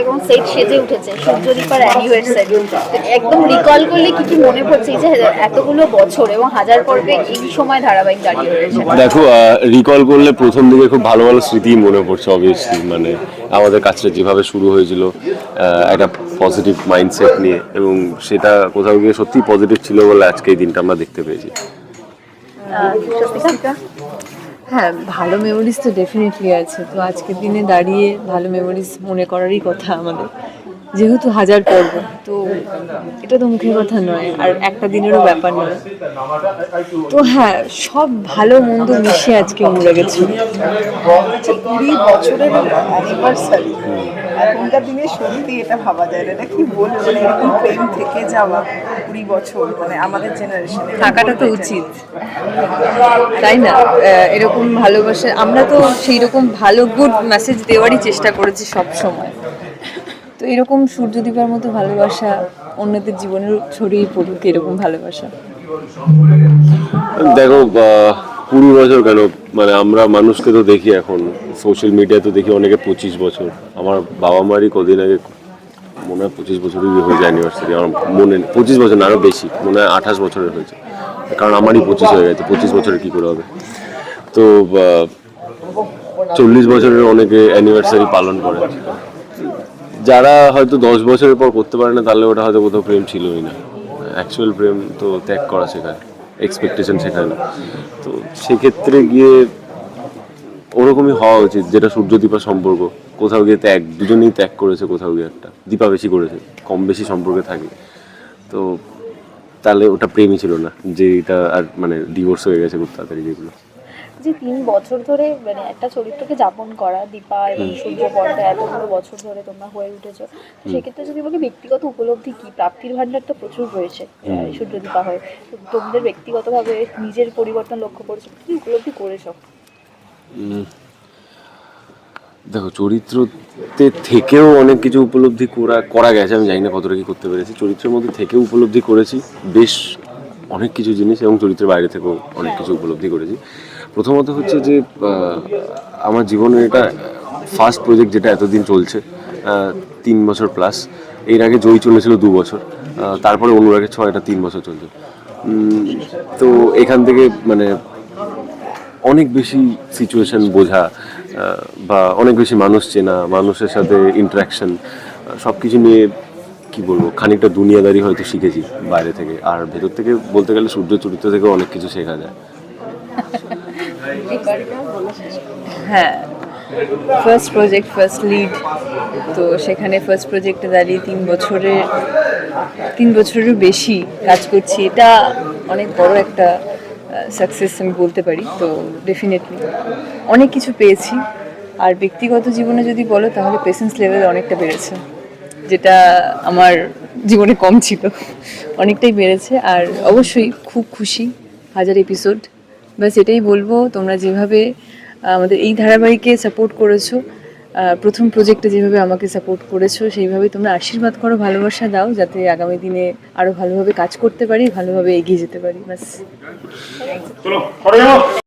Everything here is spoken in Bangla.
এবং সেট সেজে উঠেছে সূর্যদীপার অ্যানিভার্সারি একদম রিকল করলে কি কি মনে পড়ছে যে এতগুলো বছর এবং হাজার পর্বে এই সময় ধারাবাহিক দাঁড়িয়ে রয়েছে? দেখো রিকল করলে প্রথম দিকে খুব ভালো ভালো স্মৃতি মনে পড়ছে অবভিয়াসলি মানে আমাদের কাজটা যেভাবে শুরু হয়েছিল একটা পজিটিভ মাইন্ডসেট নিয়ে এবং সেটা কোথাও গিয়ে সত্যি পজিটিভ ছিল বলে আজকে এই দিনটা আমরা দেখতে পেয়েছি? হ্যাঁ ভালো মেমোরিজ তো ডেফিনেটলি আছে। তো আজকের দিনে দাঁড়িয়ে ভালো মেমোরিজ মনে করারই কথা আমাদের। যেহেতু হাজার পর্ব, তো এটা তো মুখের কথা নয়, আর একটা দিনেরও ব্যাপার নয়। তো হ্যাঁ সব ভালো মন্দ মিশে আজকে উমরে গেছে। আচ্ছা কুড়ি বছরের অ্যানিভার্সারি এখনকার দিনে সত্যি এটা ভাবা যায় না, এটা কি বলব? মানে এরকম প্রেম থেকে যাওয়া। কুড়ি বছর মানে আমাদের জেনারেশনে থাকাটা তো উচিত। তাই না? এরকম ভালোবাসা আমরা তো সেই রকম ভালো গুড মেসেজ দেওয়ারই চেষ্টা করেছি সব সময় তো এরকম সূর্যদীপার মতো ভালোবাসা অন্যদের জীবনেও ছড়িয়ে পড়ুক এরকম ভালোবাসা। দেখো আহ, কুড়ি বছর কেন? মানে আমরা মানুষকে তো দেখি এখন। সোশ্যাল মিডিয়াতে দেখি অনেকে পঁচিশ বছর। আমার বাবা মারই কদিন আগে মনে হয় পঁচিশ বছরই হয়েছে অ্যানিভার্সারি আমার মনে পঁচিশ বছর আরও বেশি, মনে হয় আঠাশ বছরের হয়েছে কারণ আমারই পঁচিশ হয়ে গেছে, পঁচিশ বছরের কী করে হবে? তো চল্লিশ বছরের অনেকে অ্যানিভার্সারি পালন করে। যারা হয়তো দশ বছরের পর করতে পারে না, তাহলে ওটা হয়তো কোথাও প্রেম ছিলই না। অ্যাকচুয়াল প্রেম তো ত্যাগ করা শেখায় এক্সপেকটেশন শেখায় না। তো সেক্ষেত্রে গিয়ে ওরকমই হওয়া উচিত যেটা সূর্যদীপা সম্পর্ক। কোথাও গিয়ে ত্যাগ দুজনেই ত্যাগ করেছে কোথাও গিয়ে একটা। দীপা বেশি করেছে কম বেশি সম্পর্কে থাকে। তো তাহলে ওটা প্রেমই ছিল না যে এটা আর মানে ডিভোর্স হয়ে গেছে খুব তাড়াতাড়ি যেগুলো। যে তিন বছর ধরে মানে একটা চরিত্রকে যাপন করা দীপা এবং সূর্য পর্দা এতগুলো বছর ধরে তোমরা হয়ে উঠেছো সেক্ষেত্রে যদি বলি ব্যক্তিগত উপলব্ধি কি? প্রাপ্তির ভান্ডার তো প্রচুর রয়েছে সূর্য দীপা হয়ে। তোমাদের ব্যক্তিগতভাবে নিজের পরিবর্তন লক্ষ্য করেছ কি উপলব্ধি করেছ? দেখো, চরিত্রতে থেকেও অনেক কিছু উপলব্ধি করা করা গেছে। আমি জানি না কতটা কি করতে পেরেছি। চরিত্রের মধ্যে থেকেও উপলব্ধি করেছি। বেশ অনেক কিছু জিনিস এবং চরিত্রের বাইরে থেকেও অনেক কিছু উপলব্ধি করেছি। প্রথমত হচ্ছে যে আমার জীবনের এটা ফার্স্ট প্রজেক্ট যেটা এতদিন চলছে তিন বছর প্লাস এর আগে জয়ী চলেছিল দু বছর। তারপরে অনুরাগের ছয়, এটা তিন বছর চলছে। তো এখান থেকে মানে অনেক বেশি সিচুয়েশন বোঝা বা অনেক বেশি মানুষ চেনা, মানুষের সাথে ইন্টারাকশন সব কিছু নিয়ে কি বলব, খানিকটা দুনিয়াদারি হয়তো শিখেছি বাইরে থেকে। আর ভেতর থেকে বলতে গেলে সূর্য চরিত্র থেকে অনেক কিছু শেখা যায়। হ্যাঁ ফার্স্ট প্রজেক্ট ফার্স্ট লিড তো সেখানে ফার্স্ট প্রজেক্টে দাঁড়িয়ে তিন বছরের, তিন বছরেরও বেশি কাজ করছি। এটা অনেক বড় একটা সাকসেস আমি বলতে পারি, তো ডেফিনেটলি অনেক কিছু পেয়েছি। আর ব্যক্তিগত জীবনে যদি বলো, তাহলে পেশেন্স লেভেল অনেকটা বেড়েছে। যেটা আমার জীবনে কম ছিল। অনেকটাই বেড়েছে। আর অবশ্যই খুব খুশি, হাজার এপিসোড ব্যাস এটাই বলব, তোমরা যেভাবে আমাদের এই ধারাবাহিকে সাপোর্ট করেছ প্রথম প্রজেক্টে যেভাবে আমাকে সাপোর্ট করেছ সেইভাবে তোমরা আশীর্বাদ করো, ভালোবাসা দাও, যাতে আগামী দিনে আরও ভালোভাবে কাজ করতে পারি, ভালোভাবে এগিয়ে যেতে পারি। ব্যাস।